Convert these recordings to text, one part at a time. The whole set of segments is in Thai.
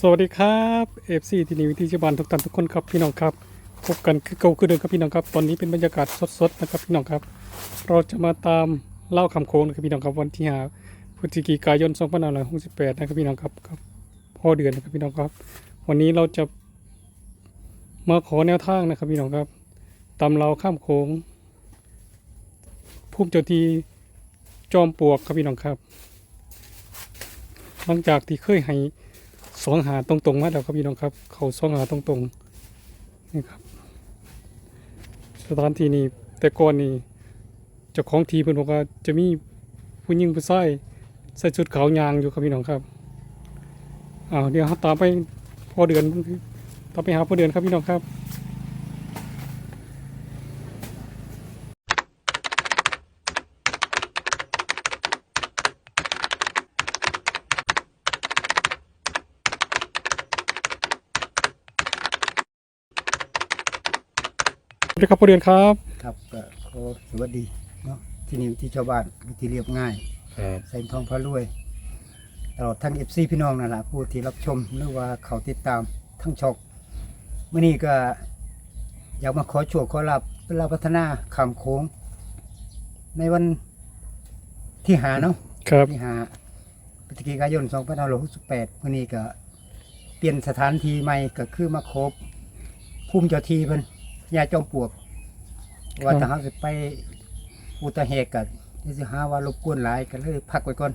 สวัสดีครับ FC ที่นี่วิธีชาวบ้านทุกท่านทุกคนครับพี่น้องครับพบกันคือเก่าคือเดิมครับพี่น้องครับตอนนี้เป็นบรรยากาศสดๆนะครับพี่น้องครับ เราจะมาตามเล่าคำโค้งนะครับพี่น้องครับวันที่ห้าพฤศจิกายน2568นะครับพี่น้องครับครับพ่อเดือนนะครับพี่น้องครับ วันนี้เราจะมาขอแนวทางนะครับพี่น้องครับตามเราข้ามโค้งภูมิเจ้าที่จอมปลวกครับพี่น้องครับ หลังจากที่เคยให้ สองหาตรงๆมาแล้วครับพี่น้องครับ เขาสองหาตรงๆนี่ครับ สถานที่นี้แต่ก่อนนี่เจ้าของทีเพิ่นบอกว่าจะมีผู้หญิงผู้ชายใส่ชุดขาวยางอยู่ครับพี่น้องครับอ้าวเดี๋ยวตามไปพอเดือนตามไปหาพอเดือนครับพี่น้องครับ สวัสดีครับพอเดือนครับครับก็ขอสวัสดีเนาะที่นี่ที่ชาวบ้านที่เรียบง่ายครับใส่ทองพระรวยตลอดทั้งเอฟซีพี่น้องนั่นแหละผู้ที่รับชมหรือว่าเขาติดตามทั้งช่องเมื่อนี้ก็อยากมาขอโชว์ขอรับเวลาพัฒนาคำโค้ง ในวันที่หาเนาะครับที่หาพฤศจิกายน2568วันนี้ก็เปลี่ยนสถานที่ใหม่ก็คือมาครบภูมิเจ้าที่เพิ่น ยาจอมปลวก ว่าถ้าเราสิไปอุตเหตุกันที่สิหาว่ารบกวนหลายก็เลยพักไว้ก่อน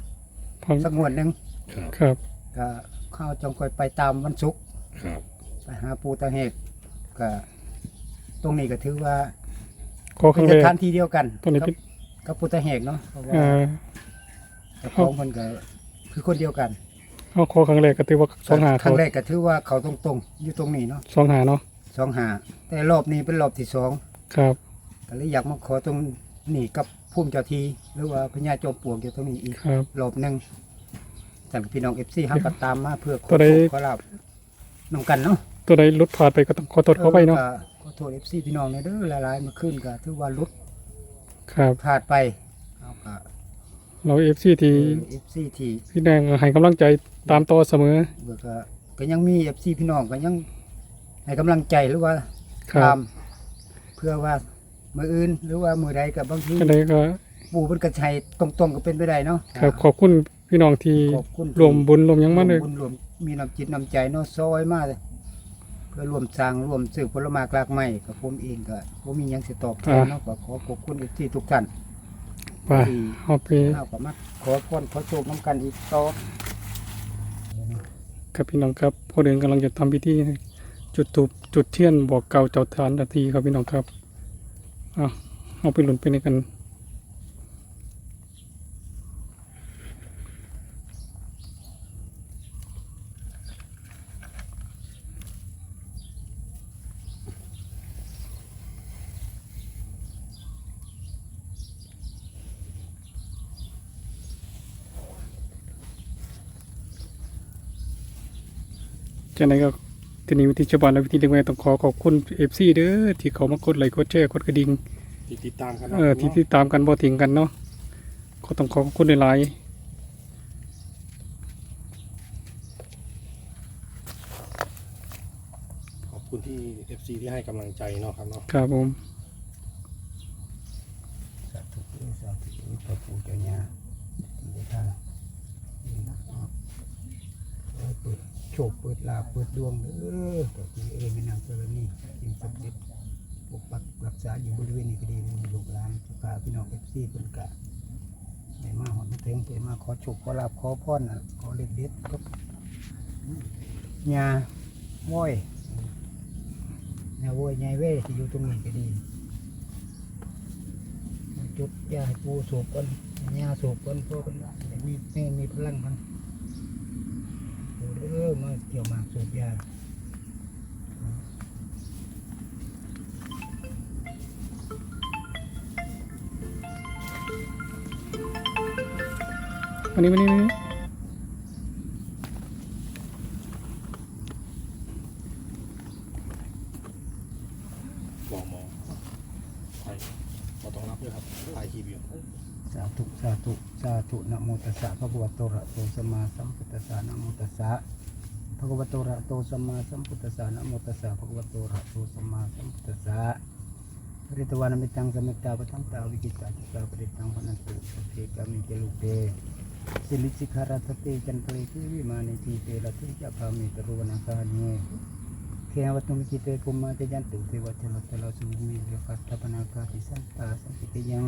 ผมสักงวดหนึงครับครับก็เข้าจงคอยไปตามวันศุกร์ครับไปหาปูตาเหตุก็ตรงนี้ก็ถือว่าขอคเป็รั้นงสแรกถานที่เดียวกันตรงนี้กัเป็นกับปูตาเหตุเนาะเพราะว่าเอ่อเจ้าของคนก็คือคนเดียวกันเอาขอครั้งแรกก็ถือว่าสองหาคเขารั้งแรกก็ถือว่าเขาตรงๆอยู่ตรงนี้เนาะสองหาเนาะ สองหาแต่รอบนี้เป็นรอบที่สองครับก็เลยอยากมาขอตรงนี้กับภูมิเจ้าทีหรือว่าพญาจอมปลวกอยู่ตรงนี้อีกครับ รอบหนึ่งแต่พี่น้องเอฟซีห้ามก็ตามมาเพื่อขตัอวใดโชคขอลาบน้องกันเนาะตัวใดหลุดผ่านไปก็ต้องขอโทษเขาไปเนาะออก็ขอโทษเอฟซีพี่น้องเนี่ยเด้อหลายๆเมาขึ้นก็ถือว่าหลุดครับ พลาดไปเอาก็เราเอฟซีที่เอฟซีที่ พี่แดงให้กำลังใจตามต่อเสมอ เบิกก็ก็ยังมีเอฟซีพี่น้องก็ยัง ให้กำลังใจหรือว่าครัตาบมเพื่อว่ามืออื่น หรือว่ามือใดกับบางทีก็เลยก็ปู่เป็นกระชัยตรงๆก็เป็นไปได้เนาะครับขอบคุณพี่น้องที่ขอบคุณรวมบุญรวมหยังมาเลยรวบุญรวมมีน้ำจิตน้ำใจเนาะซอยมากเลยเพื่อรวมสร้างรวมซื้อผลไม้กลากไม้กับผมเองก็ผมมีหยังสิตอบแทนเนาะก็ขอขอบคุณอีกที่ทุกท่านไปเอาไป เอาก็มาขอพรขอโชคน้ำกันอีกต่อ ครับพี่น้องครับพอเดินกำลังจะทำพิธี จุดถูปจุดเทียนบอกเก่าเจ้าทานนาทีครับพี่น้องครับเอาเอาไปหลุนไปในกันจากนั้นก็ ทีนี้วิธีชาวบ้านและวิธีเลี้ยงแม่ต้องขอขอบคุณเอฟซีเด้อที่เขามากดไลค์กดแชร์กดกระดิ่งที่ติดตามกันเออที่ติดตามกันบ่ทิ้งกันเนาะก็ต้องขอขอบคุณหลายขอบคุณที่ FC ที่ให้กำลังใจเนาะครับเนาะๆครับผม สาธุสาธุพระปู่เจ้าย่าที่ได้ท่านนี่นะเนาะขอให้เปิดโชคเปิดลาภเปิดดวงเด้อตัวที่เองไม่นางเจริญนี่สิ่งศักดิ์สิทธิ์ปกปักรัก ษาอยู่บริเวณนี้ก็ดีมีลูกหลานทุกขาพี่น้องเอฟซีเพิ่นกะได้มาหอดมาถึงได้มาขอโชคขอลาภขอพรน่ะขอเลขเด็ดกับยาว้อยยาว้อยยายเว้ที่อยู่ตรงนี้ก็ดีจุดยาให้ปูสูบกันยาสูบกันพื่อกันได้มีแม่มีพลังมันเด้อมาเกี่ยวมากสูบยา วันนี้วันนี้วันนี้บอกหมอไปเราต้องรับด้วยครับถ่ายคลิปอยู่สาธุสาธุสาธุนะโมตัสสะพระบวตโตอะระโตสัมมาสัมพุทธัสสะนะโมตัสสะภภะคะวะโตอะระหะโตสัมมาสัมพุทธัสสะนะโมตัสสะภะคะวะโตอะระหะโตสัมมาสัมพุทธัสสะปริตวานามิตังสมิตตาปะทังตาวิกิตาจิตตาปริตังพนันตุสัพเพกามิเกลุเต สิลิสิกขารัตเตจันเปริทิวิมานิทีเตระเตจะพามิตรุวนาคาเนีเทวตุมิจิตเตภุมาเตจันตุเทวะเทวะเทวะสุมิเวคัตถปนาคาติสันตาสันติตยัง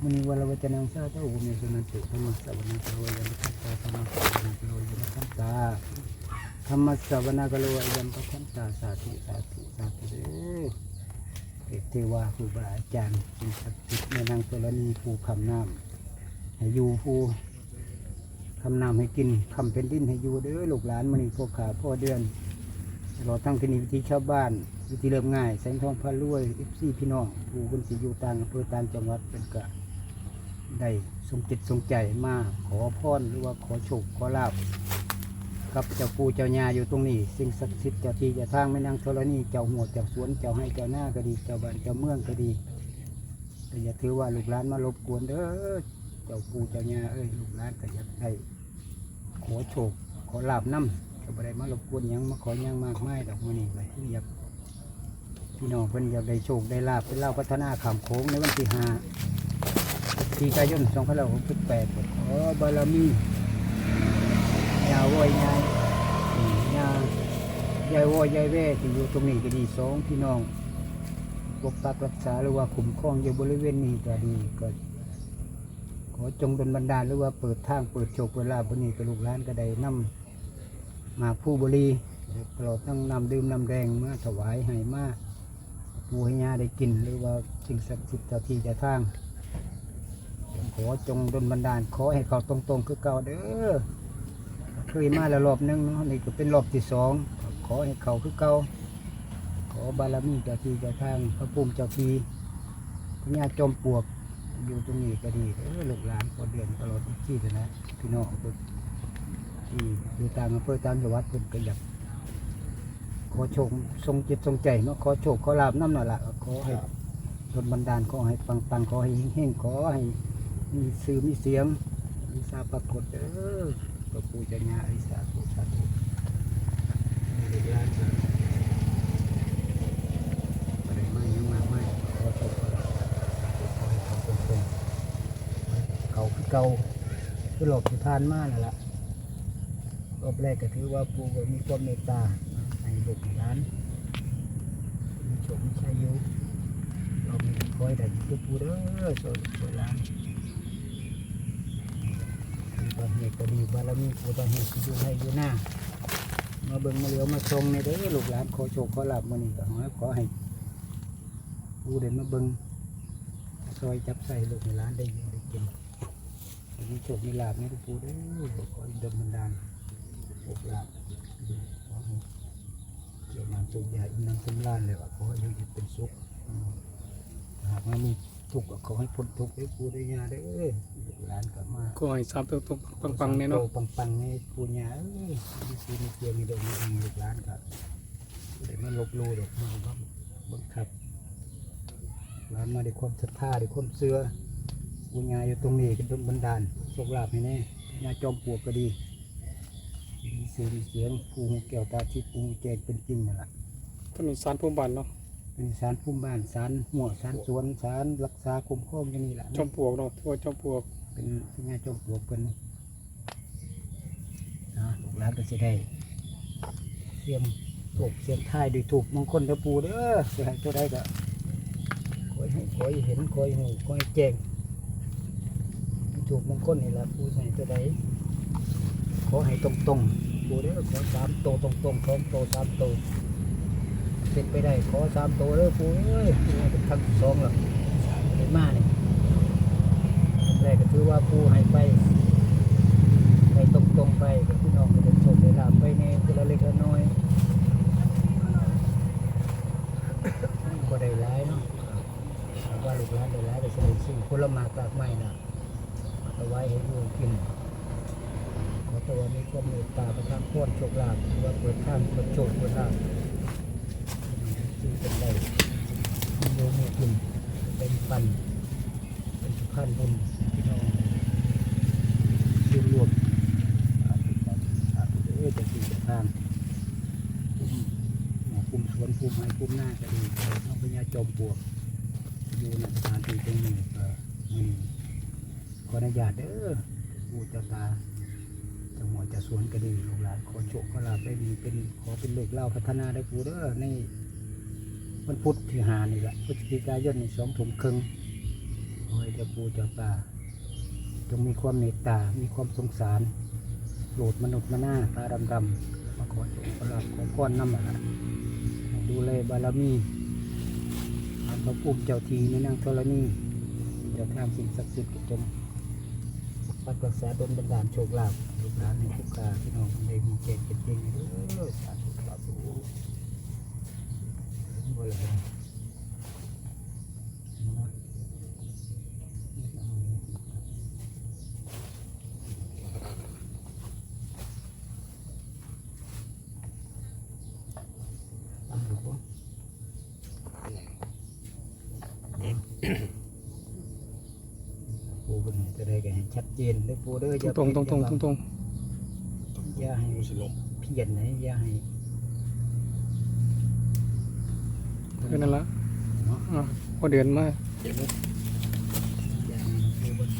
มุนิวรวจนังสาธุอุเมสุนันตุธรรมสสวนาคโลยันตัสสะธรรมสสวนาคโลยันตัสสะธรรมสวนาคโลยันตัสสะสาธุสาธุสาธุเด้เทวาครูบาอาจารย์สิ่งศักดิ์สิทธิ์ในนางกรณีผู้คำน้ำ ให้อยู่ผู้คำน้ำให้กินคำเป็นดินให้อยู่เด้อลูกหลานมณีพ่อขาพ่อเดือนตลอดทั้งที่นี้วิธีชาวบ้าน วิธีเริ่มง่าย แสงทองพารวยเอฟซีพี่น้องผู้คนสิอยู่ต่างอำเภอต่างจังหวัดเป็นกะได้ทรงจิตทรงใจมาขอพรหรือว่าขอโชคขอลาบกับเจ้าปูเจ้าญาอยู่ตรงนี้ สิ่งศักดิ์สิทธิ์เจ้าที่เจ้าทางแม่นางธรณีเจ้าหัวเจ้าสวนเจ้าให้เจ้าหน้าก็ดีเจ้าบ้านเจ้าเมืองก็ดีแต่อย่าถือว่าลูกหลานมารบกวนเด้อ จ้าปู่เจ้าญาเอ้ยลูกหลานก็อยากได้ขอโชคขอลาบน้ำก็บ่ได้มารบกวนหยังมาขอหยังมากมายดอกมื้อนี้ไปอยากพี่น้องเพิ่นอยากได้โชคได้ลาบเป็นเล่าพัฒนาขามโค้งในวันที่ห้าทีกายน2568ขอบารมียาวอยยายยายายวอยยายแว่ที่อยู่ตรงนี้ก็ดีสองพี่น้องปกปักรักษาหรือว่าคุ้มครองอยู่บริเวณนี้ก็ดีก็ อจงเป็นบันดาลหรือว่าเปิดทางเปิดโชคเปิดลาบนี้ก็ลูกหลานก็ได้นำมาผู้บริตลอดทั้งนำดื่มนำแดงมาถวายให้มาปูให้ยาได้กิน หรือว่าสิ่งศักดิ์สิทธิ์เจ้าที่เจ้าทางขอจงดลบันดาล ขอให้เขาตรงๆ คือเก่าเด้อเคยมาแล้วรอบหนึงเนาะนี่ก็เป็นรอบที่สองขอให้เขาคือเก่าขอบารมีเจ้าที่เจ้าทางพระภูมิเจ้าที่พญาจอมปลวก อยู่ตรงนี้ก็ดีเด้อลูกหลานพอเดือนตลอดทุกที่เลยนะพี่น้องเพิ่นที่อยู่ต่างอำเภอต่างจังหวัดเพิ่นก็อยากขอโชคทรงจิตทรงใจเนาะขอโชคขอลาบน้ำหน่อยละขอให้ดลบันดาลขอให้ปังปังๆขอให้เฮงๆขอให้มีสื่อมีเสียงมีสาปรากฏเด้อพระปู่เจ้าญาอริสาธุสาธุเด็กหลานจ้ะบ่ได้มายังมากไม่ขอโชคขอลาภสาธุขอให้เขาตรงๆ เก่าคือหลบที่ทานมานั่นแหละรอบแรกก็ถือว่าปูก็มีความเมตตาให้ลูกให้หลานมีโชคมีชัยอยู่เรามีคอยแต่ยูปูเด้อสวยสวยล้านมีบารมีก็ดีบารมีปูตอนเหตุที่อยู่ให้อยู่หน้ามาเบิ่งมาเหลียวมาชมในเด้อลูกหลานขอโชคขอลาบมื้อนี้ก็ขอให้ขอให้ปูเดินมาเบิ่งซอยจับใส่ลูกในร้านได้อยู่ได้กิน มีโชคมีลาบในลูกปูเด้อขอให้ดลบันดาลโชคลาภขอให้เกี่ยวน้ำสุขยาอินน้ำสำราญเลยว่าขอให้อยู่เย็นเป็นสุขหากว่ามีทุกข์ก็ขอให้พ้นทุกข์ให้ปูได้ยาได้อเอ้ยลูกหลานกลับมาก็ให้สามตัวตรงปังๆเนี่ยเนาะโตปังๆให้ปูยาเอ้ยมีซีมีเกียร์มีดอกมีดีลูกหลานครับเดี๋ยวมันลบหลู่ดอกมันก็บังคับหลานมาด้วยความศรัทธาด้วยความเชื่อปูยาอยู่ตรงนี้ก็ต้องบันดาล โชคลาภให้แน่ยาจอมปลวกก็ดีมีเสียงมีเสียงภูหูแก้วตาที่ภูหูแจงเป็นจริงนั่นแหละถนนสารภูมิบานเนาะเป็นสารพุ่มบ้านสารหัวสารสวนสารรักษาคุ้มครองอย่างนี้แหละจอมปลวกเนาะทั่วจอมปลวกเป็นพญาจอมปลวกเป็นนะลูกหลานก็จะได้เสียมถูกเสียมท้ายด้วยถูกมงคลตะปูเด้อจะให้เจ้าได้ก็คอยให้คอยเห็นคอยหูคอยแจ้ง ถูกมงคลนี่แหละปูให้เจ้าได้ขอให้ตรงตรงๆปูเด้ขอสามโตตรงตรงๆสองโตสามโตเสร็จไปได้ขอสามโตเด้อปูเอ้ยเป็นครั้งที่สองแล้วเป็นมาเนี่ยแรกก็ถือว่าผู้ให้ไปไปตรงตรงๆไปพี่น้องก็ได้โชคได้ลาบไปในคนละเล็กละน้อยก็ได้หลายเนาะว่าลูกหลานได้หลายก็จะได้ซื้อผลไม้กากไม้น่ะ เอาไว้ให้ลูกกินขอตัวนี้ก็เมตตาประทานพรโชคลาภหรือว่าเปิดทางเปิดโชคเปิดลาภซื้อเป็นได้มีโยมมีกินเป็นปันเป็นสุขันบุญพี่น้องยืนรวมสาธุสาธุสาธุเด้อจะสี่จะทางหมอคุมสวนคุมไม้คุมหน้าก็ดีต้องพญาจอมปวกอยู่ในสถานที่ตรงนี้ก็อืม ขออนุญาตเด้อผู้เจ้าตาจังหวัดจะสวนก็ดีลูกหลานขอโชคขอลาภได้ดีเป็นขอเป็นเลขเล่าพัฒนาได้กูเด้อในวันพุธที่หานี่แหละพฤศจิกายนสองถุมครึ่งขอให้เจ้าปู่เจ้าตาจงมีความเมตตา มีความสงสารโปรดมนุษย์มาหน้าตาดำดำๆมาขอโชคขอลาภขอพรน้ำละให้ดูแลบารมีทางพระภูมิเจ้าทีในนางธรณีเจ้าทางสิ่งศักดิ์สิทธิ์จง ปัดรักษาดนบันดาลโชคลาภลูกหลานในทุกกาพี่น้องในมีเจตเป็นจริงเลยสาธุสาธุบ่เลย ตามหลวงพ่อปูเป็นจะได้กันให้ชัดเจนเลย ปูเด้ออย่าตรงตรงตรงตรงตรงอย่าให้ดูสิลมเพี้ยนนะอย่าให้เออนั่นละเนาะอะพอเดือนมาเก็บไว้อย่าให้ปูเป็น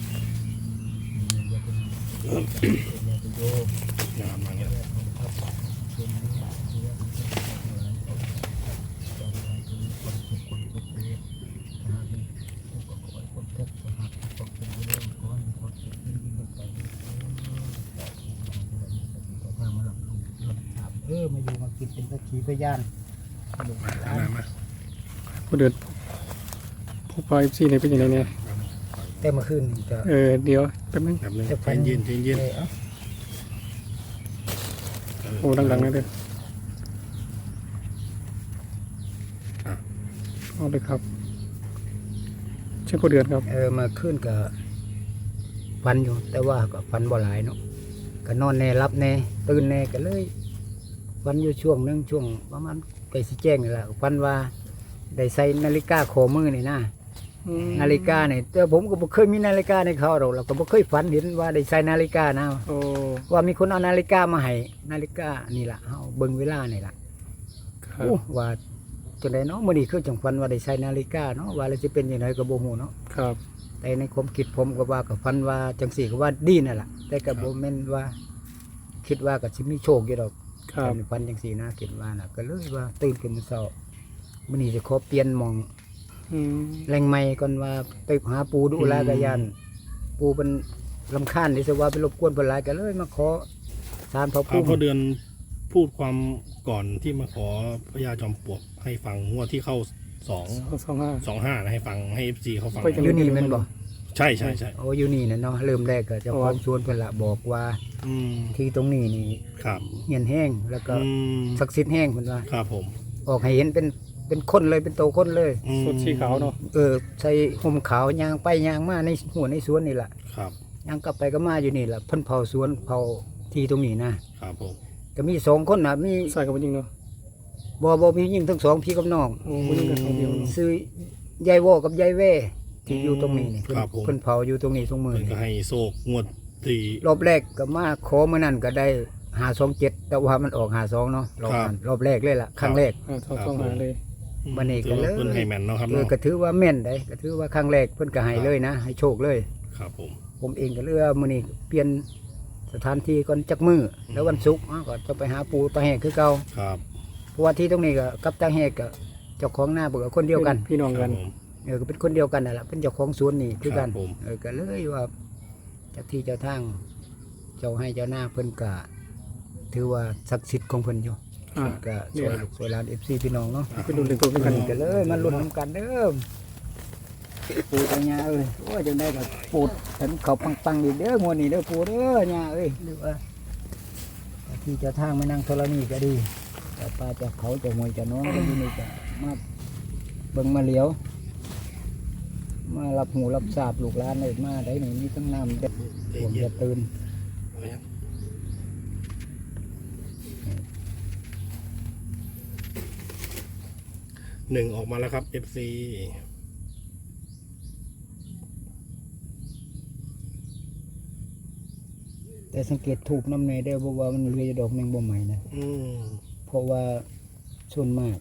อย่าเป็นอย่าเป็นโยมงามมาเงี้ย เออมาอยู่มากิน เป็นสักขีพยานลูกหมาลานมามาพอเดือนผู้พาเอฟซีเนี่ยเป็นยังไงเนี่ยแต่เมื่อคืนนี่ก็เออเดี๋ยวแป๊บนึงแบบนึงจะใจเย็นใจเย็นเลยเอ้าเออโอ้ดังๆนะเด้อเอาเลยครับเช่นพอเดือนครับ เออมาขึ้นกับฟันอยู่ แต่ว่าก็ฟันบ่หลายเนาะก็นอนแน่รับแน่ตื่นแน่ก็เลย ฟันอยู่ช่วงหนึงช่วงประมาณใกล้สิแจ้งนี่แหละฟันว่าได้ใส่นาฬิกาข้อมือนี่นะนาฬิกาเนี่ยแต่ผมก็บ่เคยมีนาฬิกาในเขาหรอกเราก็บ่เคยฝันเห็นว่าได้ใส่นาฬิกานะ โอ้ว่ามีคนเอานาฬิกามาให้นาฬิกานี่ล่ะเฮาเบิ่งเวลานี่ล่ะครับโอ้ว่าจังไดเนาะมื้อนี้คือจังฝันว่าได้ใส่นาฬิกาเนาะว่าแล้วสิเป็นจังไดก็บ่ฮู้เนาะครับแต่ในความคิดผมก็ว่ากับฟันว่าจังสี่ก็ว่าดีนั่นแหละแต่กับโบแมนว่า คิดว่ากับชิมีโชคอยู่ดอก ครับแต่ในฟันจังสี่นะคิดว่าน่ะ ก็เลยว่าตื่นขึ้นมาเช้ามื่อนี้จะขอเปลี่ยนหมองอืม แรงใหม่ก่อนว่าไปหาปูดูแลกะยันปูเป็นลำคาญที่สว่าไปรบกวนเพิ่นหลายก็เลยมาขอสารพระเอาภูพอมิเดือนพูดความก่อนที่มาขอพญาจอมปลวกให้ฟังงวดที่เข้าสองสองสองห้า สองห้านะให้ฟังให้เอฟซีเขาฟังไปจังอยู่นี่แม่นบ่ ใช่ใช่ใช่ โอ้อยู่นี่น่ะเนาะเริ่มแรกก็เจะความชวนเพิ่นละบอกว่าอืมที่ตรงนี้นี่ครับเหียนแห้งแล้วก็อืมศักดิ์สิทธิ์แห้งเพิ่นว่าครับผมออกให้เห็นเป็นเป็นคนเลยเป็นโตคนเลย อืมสุดสีขาวเนาะเออใส่ห่มขาวยางไปยางมาในหัวในสวนนี่แหละครับยางกลับไปก็มาอยู่นี่แหละเพิ่นเผาสวนเผาที่ตรงนี้นะครับผม ก็มีสองคนนะมีใส่กับมันยิงเนาะ บอบอมียิ่งทั้งสองพี่กับน้องโอ้มันยิงกันคนเดียวเนาะ ซื้อยายวอกับยายแว่ ที่อยู่ตรงนี้นี่เพิ่นเพิ่นเผาอยู่ตรงนี้ตรงมือเพิ่นนี่ก็ให้โศกงวดที่รอบแรกก็มาขอเมื่อนั้นก็ได้หาสองเจ็ดแต่ว่ามันออกหาสองเนาะรอบนั้นรอบแรกเลยล่ะครั้งแรก อ่าสองสองห้าเลยบัดนี้ก็ถือเลยว่าเพิ่นให้แมนเนาะครับเออเนาะก็ถือว่าแม่นได้ก็ถือว่าครั้งแรกเพิ่นก็ให้เลยนะให้โชคเลย ครับผม ผมเองก็เลือกมื้อนี้เปลี่ยนสถานที่ก่อนจักมือแล้ววันศุกร์อ้าวก็จะไปหาปูตาแหกคือเก่าครับเพราะว่าที่ตรงนี้ก็กับตาแหกก็เจ้าของหน้าเบิกคนเดียวกัน พี่น้องคกัรับนผม เออก็เป็นคนเดียวกันนั่นแหละเป็นเจ้าของสวนนี่คือกันครับผม เออก็เลยว่าจากที่เจ้าทางเจ้าให้เจ้าหน้าเพิ่นก็ถือว่าศักดิ์สิทธิ์ของเพิ่นอยู่อ่า ก็สวยลูกสวยหลาน FC พี่น้องเนาะไปดูเรื่องตัวกันกันเลยมาลุ้นน้ำกันเด้อปูตาญาเอ้ยโอ้ยจังได้ก็ปูดฉันเขาปังๆอีกเด้องวดนี้เด้อปูเด้อญาเอ้ยหรือว่าที่เจะทางมานั่งธรณีก็ดีแต่ป้าเจะเขาเจะมวยเจะน้องก็ที่นี่ก็มาเบิ่งมาเหลียว มารับหูรับทราบลูกหลานเลยมาได้นี่มีทั้งน้ำเด็ดผมจะตื่นเอายังหนึ่งออกมาแล้วครับ FC เแต่สังเกตถูกน้ำในได้อบอกว่ามันเหลืออยู่ดอกหนึงบ่ใหม่นะอืมเพราะว่าส่วนมาก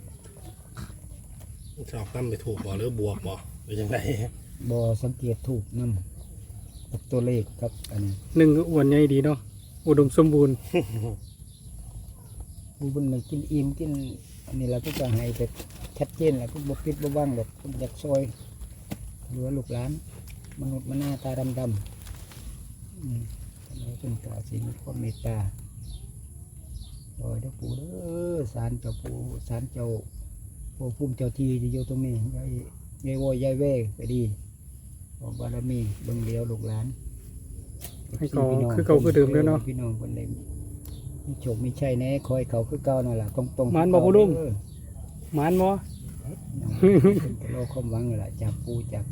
ชอบตั้มไปถูกบ่หรือบวกบ่ หรือยังไงบ่สังเกตถูกนำกับตัวเลขครับอันนี้หนึ่งก็อ้วนใหญ่ดีเนาะอุดมสมบูรณ์ผู้เพิ่นมากินอิ่มกินอันนี้เราก็จะให้ไปชัดเจนแหละก็บ่ปิดบ่บังดอกเพิ่นอยากซอยเหลือลูกหลาน มนุษย์มันหน้าตาดำๆอืมอันนี้เป็นกาสิมีความเมตตาโดยเด้อปู่เด้อศาลเจ้าปู่ศาลเจ้าปู่ภูมิเจ้าที่ที่อยู่ตรงนี้ยา ยยายโวยยายเว่ก็ดีขอบารมีเบิ่งเลี้ยวลูกหลานให้เขาคือเขาคือเดิมเด้อเนาะพี่น้องคนใดมีโชคมีชัยแน่คอยเขาคือเก่านั่นล่ะตรงๆหมานบ่ผู้ลุงเออหมานบ่น้องก็รอความหวังนั่นล่ะจากปู่จาก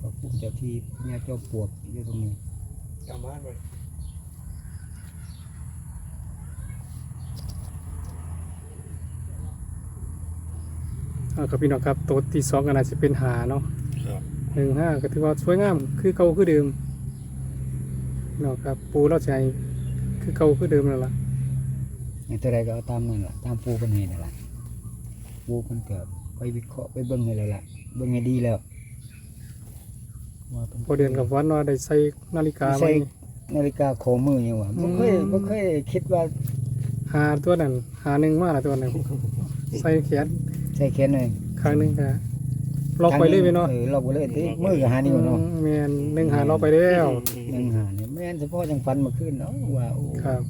พระภูมิเจ้าที่ญาติเจ้าปวกอยู่ตรงนี้กลับบ้านไปอ่าครับพี่น้องครับตัวที่สองก็น่าจะเป็นหาเนาะครับหนึ่งห้าก็ถือว่าสวยงามคือเก่าคือเดิมเนาะครับปูเราใจคือเก่าคือเดิมนั่นล่ะอย่างตัวใดก็เอาตามนั่นล่ะตามปู่เพิ่นให้นั่นล่ะปู่เพิ่นก็ไปวิเคราะห์ไปเบิ่งให้แล้วล่ะเบิ่งให้ดีแล้วว่าเพิ่นพอเดือนกับวันว่าได้ใส่นาฬิกาไหมใส่นาฬิกาข้อมือหยังวะบ่เคยอืมบ่เคยคิดว่าหาตัวนั้นหาหนึ่งมาละตัวหนึ่งใส่แขนใส่แขนเลยข้างหนึ่งก็ล็อกไปเลยไปเนาะเออล็อกไปเลยที่มือก็หานิ้วเนาะแมนหนึ่งหาล็อกไปแล้วหนึ่งหานี่แม่นเฉพาะจังฟันเมาขึ้นเนาะว่าโอ้ครับ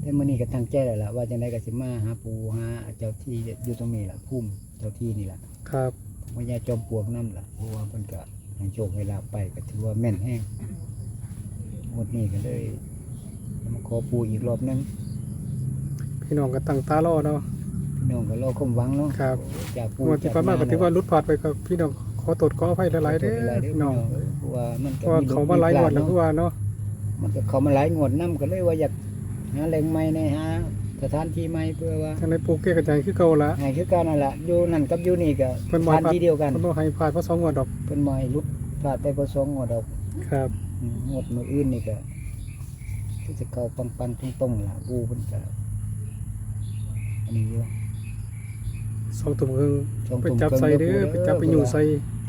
แต่มื้อนี้ก็ตั้งใจแล้วล่ะว่าจังไดก็สิมาหาปู่หาเจ้าที่อยู่ตรงนี้ล่ะภูมิเจ้าที่นี่ล่ะครับพญาจอมปลวกนํล่ะเพราะว่าเพิ่นก็ให้โชคให้ลาภไปก็ถือว่าแม่นแฮงหมดนี้ก็เลยมาขอปู่อีกรอบหนึงพี่น้องก็ตั้งตารอเนาะพี่ น้องก็รอความหวังเนาะครับจากปู่งวดที่ผ่านมาก็ถือว่าลุดพลาดไปกับพี่น้องขอตรวจขออภัยหลายๆเด้อพี่น้องเพราะว่ามันเพก็ราะว่าเขามาหลายงวดแล้วเนาะคือว่าเนาะมันก็เขามาหลายงวดนํก็เลยว่าอยากหาแหล่งใหม่ในหาสถานที่ใหม่เพื่อว่าทางในปูเก้กระจายคือเก่าละให้คือกันนั่นแหละอยู่นั่นกับอยู่นี่ก็เพิ่นบ่ทานให้ที่เดียวกันเพิ่นบ่ให้พลาดเพราะสองงวดดอกเพิ่นบ่ให้หลุดพลาดไปบ่สองงวดดอก ครับ อืมงวดมื้ออื่นนี่ก็คือจะเข้าปังๆตรงๆล่ะกูเพิ่นก็อันนี้อยู่ สองตุ่มครึ่งช่องไปตุ่มจับใส่เด้อไปจับไปอยู่ใส่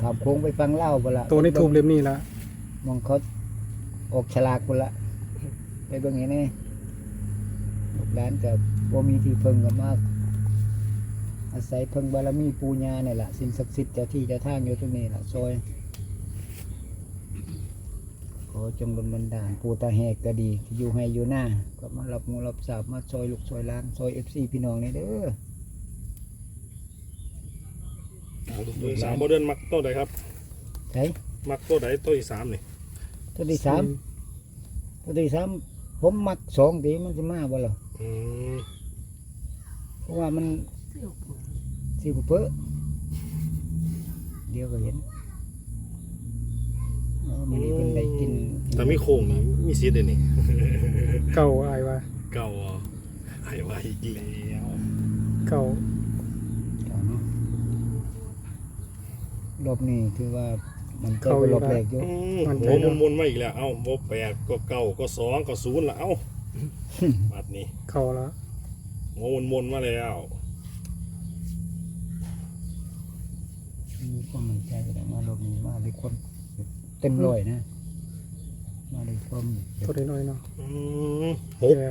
ขามโค้งไปฟังเล่าวบ่ล่ะตัวในทูบเล่มนี้ละมองเขาออกฉลากพุ่นละไปเบิ่งให้แน่ลูกหลานก็บ่มีที่เพิ่งก็มาก อาศัยเพิ่งบารมีปูญาเนี่ยแหละสิ่งศักดิ์สิทธิ์เจ้าที่เจ้าทางอยู่ตรงนี้แหละซอย ขอจงดลบันดาลปูตาแหกก็ดีที่อยู่ให้อยู่หน้าก็มารับงูรับสาบมาซอยลูกซอยหล้านซอยเอฟซีพี่น้องนี่เด้อ ตัวที่สามโมเดิร์นมักตัวใดครับใช่มักตัวใดตัวที่สามนี่ตัวที่สามตัวที่สามผมมักสองตีมันจะมาบ่ล่ะอืมเพราะว่ามันสิบเพ้อเดี๋ยวก็เห็นเออมันนี่เป็นได้กินแต่มีโค้งนี่มีซีดเลยนี่เก่าอายว่าเก่าอะไอ้ว่าอีกแล้วเก่าเอาเนาะ รอบนี้ถือว่ามันเก่ากว่ารอบแรกอยู่ อืมโอ้มันวนมาอีกแล้ว เอ้าโบแปดก็เก้าก็สองก็ศูนย์ละเอ้าบัดนี้เก่าละโอ้มันวนมาแล้วมีความมั่นใจแสดงว่ารอบนี้มาด้วยความเต็มร้อยนะ มาด้วยความตัวน้อยๆเนาะอืมหกแก่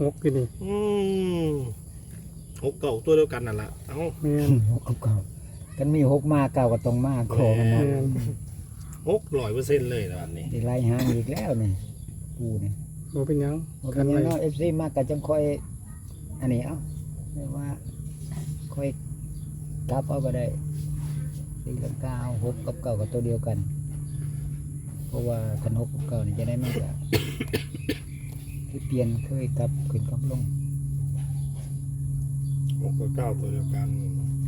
หกอยู่นี่อืมหกเก่าตัวเดียวกันนั่นแหละเอ้า แม่นหกกับเก่า กันมีหกมาเก่าก็ต้องมาขอมันนะแม่นหกร้อยเปอร์เซ็นต์เลยนะบัดนี้ได้ไล่หางอีกแล้วนี่ปูนี่บ่เป็นหยังว่ากัเป็นนไว้ยังเนาะเอฟซีมากก็จังค่อย อันนี้เอ้าเรียกว่าค่อยกลับเอาก็ได้ตีลังกาเอาหกกับเก่ากับตัวเดียวกัน เพราะว่าคันหกกับเก่านี่จะได้มากกว่าคือเปลี่ยนเคยกลับขึ้นกลับลง หกกับเก้าตัวเดียวกัน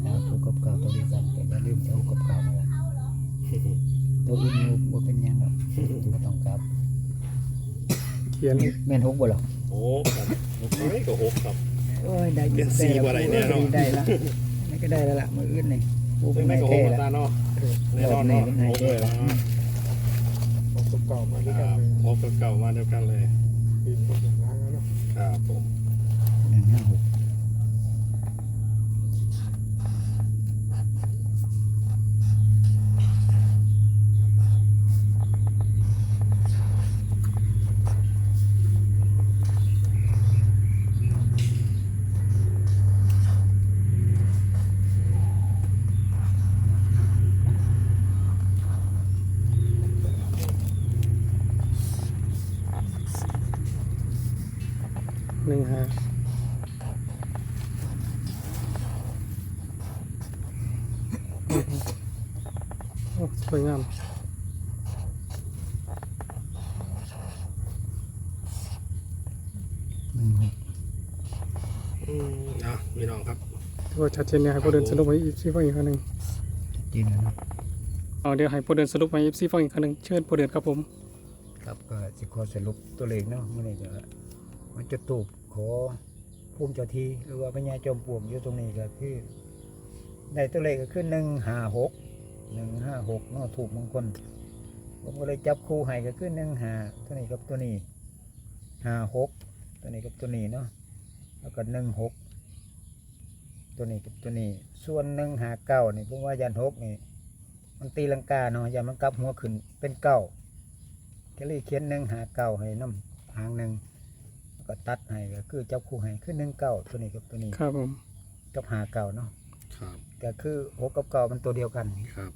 แล้วหกกับเก่าตัวเดียวกันแต่อย่าลืมเอาหกกับเก่ามาละตัวอื่นบ่เป็นหยังหรอกบ่ต้องกลับเขียนแม่นหกบ่หรอโอ้ครับหกไม่ก็หกครับ โอ้ยได้เป็นสี่บ่ได้แน่เนาะได้ละนี่ก็ได้แล้วล่ะมืออื่นนี่ปูเป็เป็นนไม่ไม้ก็หแท้กละตาเนาะแน่นอนเนาะเนไม้หกแท้เลยละนะหกกับเก่ามาด้วยคกัรันบเลยพบกับเก่ามาเดียวกันเลยปีนคนอย่งนั้นแล้วเนาะครับผมหนึ่งห้าหก หนึ่งห้าโอ้สวยงามหนึ่งหกอืมอะพี่น้องครับถือว่าชัดเจนเนี่ยให้ผู้เดินสรุปให้อีซีฟังอีกครั้งหนึ่งจีนแล้วเนาะเอาเดี๋ยวให้ผู้เดินสรุปให้อีซีฟังอีกครั้งหนึ่งเชิญผู้เดินครับผม ครับก็สิขอสรุปตัวเลขเนาะเมื่อนี้ก็ มันจะตูบขอภูมิเจ้าทีหรือว่าพญาจอมปลวกอยู่ตรงนี้ก็คือในตัวเลขก็คือหนึ่งห้าหกหนึ่งห้าหกเนาะถูกมงคลผมก็เลยจับคู่ให้ก็คือหนึ่งห้าตัวนี้กับตัวนี้ห้าหกตัวนี้กับตัวนี้เนาะแล้วก็หนึ่งหกตัวนี้กับตัวนี้ ส่วนหนึ่งหาเก้านี่ผมว่ายันหกนี่มันตีลังกาเนาะยันมันกลับหัวขึ้นเป็นเก้าก็เลยเขียนหนึ่งหาเก้าให้น้ำหางหนึ่ง ก็ตัดให้ก็คือเจ้าคู่ให้คือหนึ่งเก้าตัวนี้กับตัวนี้ครับผมกับหาเก้าเนาะครับก็คือหกกับเก้ามันตัวเดียวกันครับ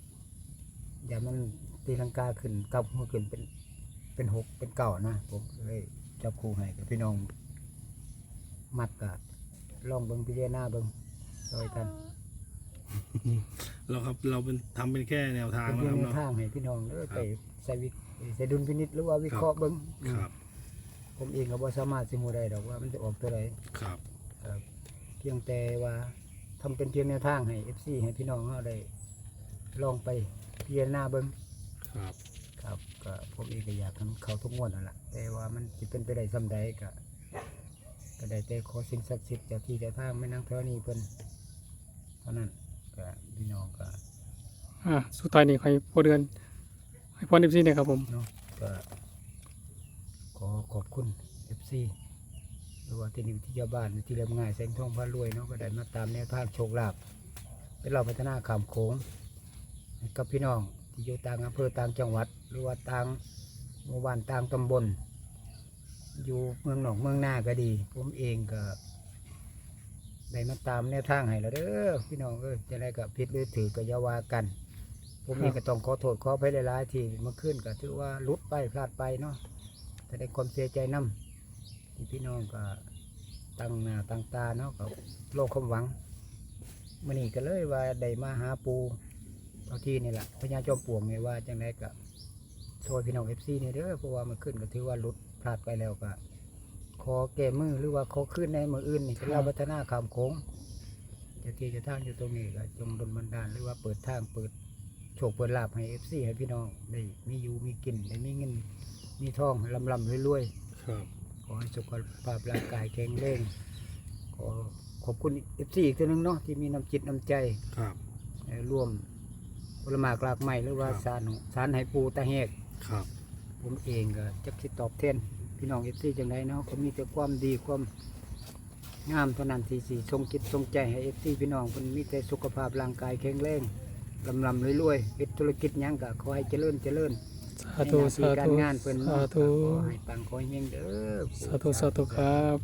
อย่ามันตีลังกาขึ้นกลับหัวขึ้นเป็นเป็นหกเป็นเก้านะผมก็เลยเจ้าคู่ให้กับพี่น้องมัดกะลองเบิ้งพิจารณาเบิ้งซอยกันเราครับเราเป็นทำเป็นแค่แนวทางเป็นนะเพีคยรับเนาะงแนวทางให้พี่น้องเด้อครับไปใส่วิใส่ดุลพินิจหรือว่าวิเคราะห์เบิ้ง ครับ ผมเองก็บ่สามารถสิมูได้ดอกว่ามันจะออกตัวใดครับ ครับเพียงแต่ว่าทำเป็นเพียงแนวทางให้ FC ให้พี่น้องเขาได้ลองไปพิจารณาเบิ้งครับ ครับก็ผมเองก็อยากทำเขาทุกงวดนั่นแหละแต่ว่ามันจะเป็นไปได้สำใดก็ก็ได้แต่ขอสิ่งศักดิ์สิทธิ์เจากที่เจากทางไม่นั่งเท่านี้เพิ่นเท่านั้นก็พี่น้องก็ อ่าสุดท้ายนี่ให้ผู้เดินให้พรอีซีเนี่ยครับผมเนาะก็ ขอขอบคุณ FC หรือว่าที่นิวที่ยาบ้านที่เรียบง่ายแสงทองพารวยเนาะก็ได้มาตามแนวทางโชคลาภเป็นเราพัฒนาขามโขงกับพี่น้องที่อยู่ต่างอำเภอต่างจังหวัด หรือว่าต่างหมู่บ้านต่างตำบล อยู่เมืองหนองเมืองหน้าก็ดี ผมเองก็ได้มาตามแนวทางให้แล้วเด้อพี่น้องเอ้ยจะได้กับผิดหรือถือก็อย่าวากัน ผมเองก็ต้องขอโทษขออภัยหลายๆที่เมื่อคืนก็ถือว่าลุดไปพลาดไปเนาะ แต่ได้ความเสียใจนํที่พี่น้องก็ตั้งหน้าตั้งตาเนาะกับโลกความหวังมื่อนี้ก็เลยว่าได้มาหาปูเท่าที่นี่แหละพญาจอมปลวงเนี่ยว่าจังไดก็ช่วยพี่น้องเอฟซีเนี่ยเด้อเพราะว่ามันขึ้นก็ถือว่าหลุดพลาดไปแล้วก็ขอแก้มือหรือว่าขอขึ้นในมืออื่นนี่เราพัฒนาขามโค้งจะที่จะท่านอยู่ตรงนี้ก็จงดลบันดาลหรือว่าเปิดทางเปิดโชคเปิดลาภให้เอฟซีให้พี่น้องได้มีอยู่มีกินได้มีเงิน มีทองลำลำรวยๆครับขอให้สุขภาพร่างกายแข็งแรงขอขอบคุณเอฟซีอีกทีนึงเนาะที่มีน้ำจิตน้ำใจครับ เอ่อร่วมผลหมากหลากไม้หรือว่าครับ สารสารให้ปูตาแหก ครับผมเองก็จักสิตอบแทนพี่น้องเอฟซีจังไดเนาะก็มีแต่ความดีความงามเท่านั้นที่สิทรงจิตทรงใจให้เอฟซีพี่น้องเพิ่นมีแต่สุขภาพร่างกายแข็งแรงลำลำรวยๆเฮ็ดธุรกิจหยังก็ขอให้เจริญเจริญ สาธุในหน้สาที่การธุงานเพิ่นสาเนาะธุขอให้ปังขอให้เฮงเด้อสาธุสาธุครับ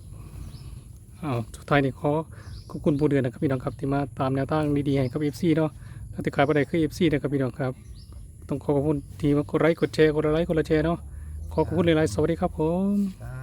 อ้าวสุดท้ายนี่ขอขอบคุณผู้เดือนนะครับพี่น้องครับที่มาตามแนวทางดีๆให้กับ FC เนาะถ้าติดขายประเดคือ FC นะครับพี่น้องครับ ต้องขอขอบคุณที่มากดไลค์กดแชร์กดไลค์กดแชร์เนาะขอขอบคุณหลายๆสวัสดีครับผมครับสวัสดี